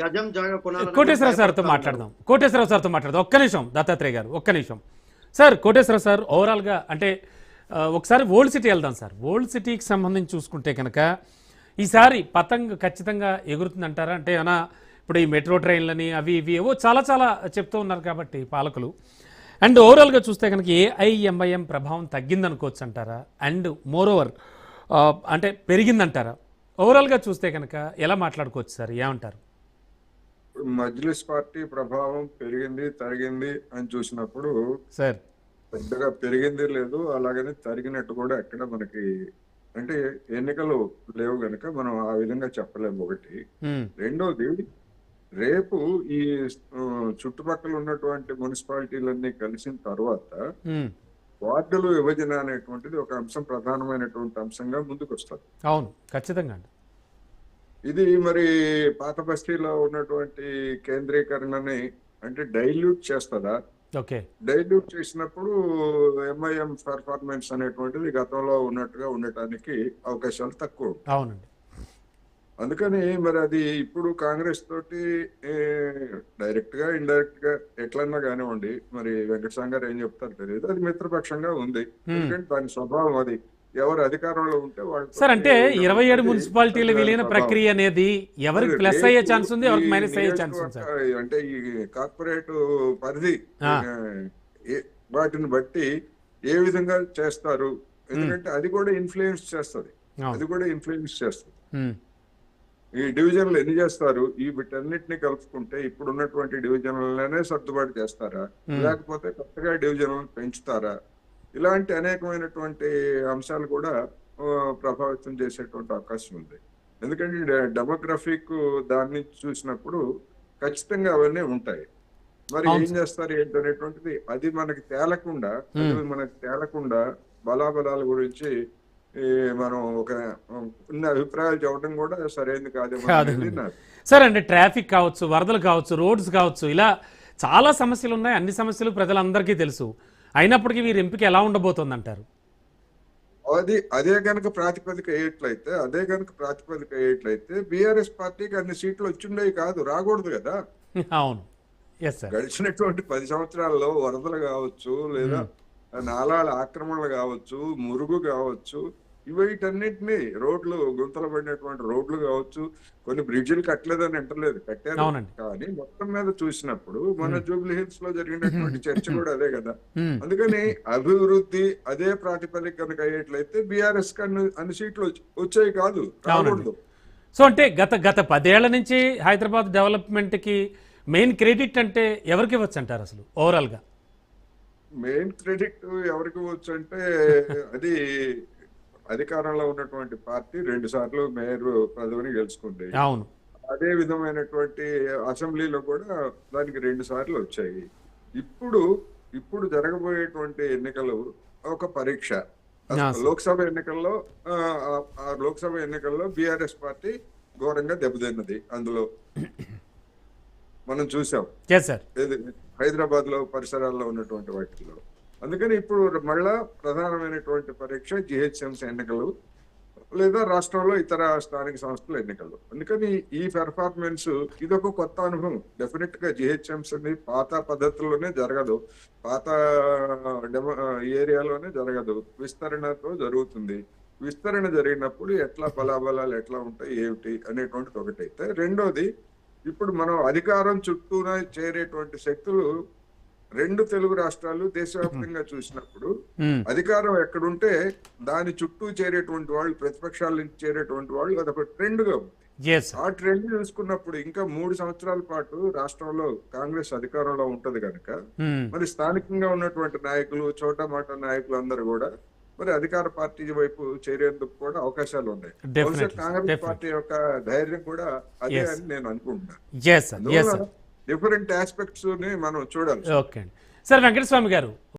గజం జాగా కొనాలని కోటేశ్వరరావు సార్తో మాట్లాడదాం. కోటేశ్వరరావు సార్తో మాట్లాడదాం. ఒక్క నిమిషం దత్తాత్రేయ గారు ఒక్క నిమిషం. సార్ కోటేశ్వరరావు సార్ ఓవరాల్గా అంటే ఒకసారి ఓల్డ్ సిటీ వెళ్దాం సార్. ఓల్డ్ సిటీకి సంబంధించి చూసుకుంటే కనుక ఈసారి పతంగ్ ఖచ్చితంగా ఎగురుతుందంటారా? అంటే ఏమైనా ఇప్పుడు ఈ మెట్రో ట్రైన్లని అవి ఇవి ఏవో చాలా చాలా చెప్తూ ఉన్నారు కాబట్టి పాలకులు. అండ్ ఓవరాల్గా చూస్తే కనుక ఏఐఎంఐఎం ప్రభావం తగ్గిందనుకోవచ్చు అంటారా? అండ్ మోర్ ఓవర్ అంటే పెరిగిందంటారా? ఓవరాల్గా చూస్తే కనుక ఎలా మాట్లాడుకోవచ్చు సార్? ఏమంటారు? మజ్లిస్ పార్టీ ప్రభావం పెరిగింది తరిగింది అని చూసినప్పుడు సార్. పెద్దగా పెరిగింది లేదు అలాగని తరిగినట్టు కూడా ఎక్కడ మనకి అంటే ఎన్నికలు లేవు గనక మనం ఆ విధంగా చెప్పలేము. ఒకటి. రెండోది రేపు ఈ చుట్టుపక్కల ఉన్నటువంటి మున్సిపాలిటీలన్నీ కలిసిన తర్వాత. వార్డులు విభజన అనేటువంటిది ఒక అంశం ప్రధానమైనటువంటి అంశంగా ముందుకు వస్తుంది అవును ఖచ్చితంగా అండి. ఇది మరి పాత బస్తీలో ఉన్నటువంటి కేంద్రీకరణని అంటే డైల్యూట్ చేస్తుందా? ఓకే. డైల్యూట్ చేసినప్పుడు ఎంఐఎం పర్ఫార్మెన్స్ అనేటువంటిది గతంలో ఉన్నట్టుగా ఉండటానికి అవకాశాలు తక్కువ అవునండి. అందుకని మరి అది ఇప్పుడు కాంగ్రెస్ తోటి డైరెక్ట్గా ఇండైరెక్ట్గా ఎట్లన్నా కానివ్వండి మరి వెంకటస్వామి గారు ఏం చెప్తారు తెలియదు. అది మిత్రపక్షంగా ఉంది. ఎందుకంటే దాని స్వభావం అది. ఎవరు అధికారంలో ఉంటే వాళ్ళు సార్ అంటే ఇరవై ఏడు మున్సిపాలిటీల విలీన ప్రక్రియ అనేది ఎవరికి ప్లస్ అయ్యే ఛాన్స్ ఉంది ఎవరికి మైనస్ అయ్యే ఛాన్స్ ఉంది అంటే ఈ కార్పొరేట్ పరిధి వాటిని బట్టి ఏ విధంగా చేస్తారు? ఎందుకంటే అది కూడా ఇన్ఫ్లుయెన్స్ చేస్తుంది. అది కూడా ఇన్ఫ్లుయెన్స్ చేస్తుంది. ఈ డివిజన్లు ఎన్ని చేస్తారు? ఈ వీటన్నిటిని కలుపుకుంటే ఇప్పుడు ఉన్నటువంటి డివిజన్లనే సర్దుబాటు చేస్తారా. లేకపోతే కొత్తగా డివిజన్లు పెంచుతారా? ఇలాంటి అనేకమైనటువంటి అంశాలు కూడా ప్రభావితం చేసేటువంటి అవకాశం ఉంది. ఎందుకంటే డెమోగ్రఫిక్ దాన్ని చూసినప్పుడు ఖచ్చితంగా అవన్నీ ఉంటాయి. మరి ఏం చేస్తారు ఏంటనేటువంటిది అది మనకి తేలకుండా అది మనకి తేలకుండా బలాబలాల గురించి మనం ఒక ఉన్న అభిప్రాయాలు చెప్పడం కూడా సరైనది కాదు. సార్ అంటే ట్రాఫిక్ కావచ్చు వరదలు కావచ్చు రోడ్స్ కావచ్చు ఇలా చాలా సమస్యలు ఉన్నాయి. అన్ని సమస్యలు ప్రజలందరికీ తెలుసు. అయినప్పటికీ వీరి ఎంపిక ఎలా ఉండబోతుంది అంటారు అది అదే కనుక ప్రాతిపదిక అయ్యేట్లయితే అదే కనుక ప్రాతిపదిక అయ్యేట్లయితే బీఆర్ఎస్ పార్టీకి అన్ని సీట్లు వచ్చిండేవి కాదు రాకూడదు కదా? అవును. గడిచినటువంటి పది సంవత్సరాల్లో వరదలు కావచ్చు లేదా నాలాల ఆక్రమణలు కావచ్చు మురుగు కావచ్చు వీటన్నిటిని రోడ్లు గుంతలు పడినటువంటి రోడ్లు కావచ్చు కొన్ని బ్రిడ్జిలు కట్టలేదని అంటలేదు కట్టారు. కానీ మొత్తం మీద చూసినప్పుడు మన జూబ్లీ హిల్స్లో జరిగినటువంటి చర్చ కూడా అదే కదా. అందుకని అభివృద్ధి అదే ప్రాతిపదిక కనుక అయ్యేట్లయితే బీఆర్ఎస్ కన్నా అన్ని సీట్లు వచ్చి- వచ్చాయి కాదు రాకూడదు. సో అంటే గత గత పదేళ్ళ నుంచి హైదరాబాద్ డెవలప్మెంట్కి మెయిన్ క్రెడిట్ అంటే ఎవరికి ఇవ్వచ్చు అంటారు అసలు ఓవరాల్గా? మెయిన్ క్రెడిట్ ఎవరికి ఇవ్వచ్చు అంటే అది అధికారంలో ఉన్నటువంటి పార్టీ రెండు సార్లు మేయర్ పదవిని గెలుచుకుంది. అవును. అదే విధమైనటువంటి అసెంబ్లీలో కూడా దానికి రెండు సార్లు వచ్చాయి. ఇప్పుడు ఇప్పుడు జరగబోయేటువంటి ఎన్నికలు ఒక పరీక్ష. లోక్సభ ఎన్నికల్లో లోక్సభ ఎన్నికల్లో బీఆర్ఎస్ పార్టీ ఘోరంగా దెబ్బతిన్నది అందులో. మనం చూసాం. హైదరాబాద్లో పరిసరాల్లో ఉన్నటువంటి వాటిల్లో. అందుకని ఇప్పుడు మళ్ళా ప్రధానమైనటువంటి పరీక్ష జిహెచ్ఎంసీ ఎన్నికలు లేదా రాష్ట్రంలో ఇతర స్థానిక సంస్థల ఎన్నికలు. అందుకని ఈ పెర్ఫార్మెన్స్ ఇదొక కొత్త అనుభవం. డెఫినెట్గా జిహెచ్ఎంసీ అనేది పాత పద్ధతుల్లోనే జరగదు. పాత డెమో ఏరియాలోనే జరగదు. విస్తరణతో జరుగుతుంది. విస్తరణ జరిగినప్పుడు ఎట్లా బలాబలాలు ఎట్లా ఉంటాయి ఏమిటి అనేటువంటిది ఒకటైతే. రెండోది ఇప్పుడు మనం అధికారం చుట్టూనే చేరేటువంటి శక్తులు రెండు తెలుగు రాష్ట్రాలు దేశవ్యాప్తంగా చూసినప్పుడు అధికారం ఎక్కడుంటే దాని చుట్టూ చేరేటువంటి వాళ్ళు ప్రతిపక్షాల నుంచి చేరేటువంటి వాళ్ళు అదొక ట్రెండ్గా ఉంది. ఆ ట్రెండ్ చూసుకున్నప్పుడు ఇంకా మూడు సంవత్సరాల పాటు రాష్ట్రంలో కాంగ్రెస్ అధికారంలో ఉంటది కనుక మరి స్థానికంగా ఉన్నటువంటి నాయకులు చోటా మాట నాయకులు అందరూ కూడా మరి అధికార పార్టీ వైపు చేరేందుకు కూడా అవకాశాలు ఉన్నాయి. కాంగ్రెస్. పార్టీ యొక్క ధైర్యం కూడా అదే. అని నేను అనుకుంటున్నాను. డిఫరెంట్ ఆస్పెక్ట్స్ని మనం చూడాలి ఓకే అండి. సార్ వెంకటస్వామి గారు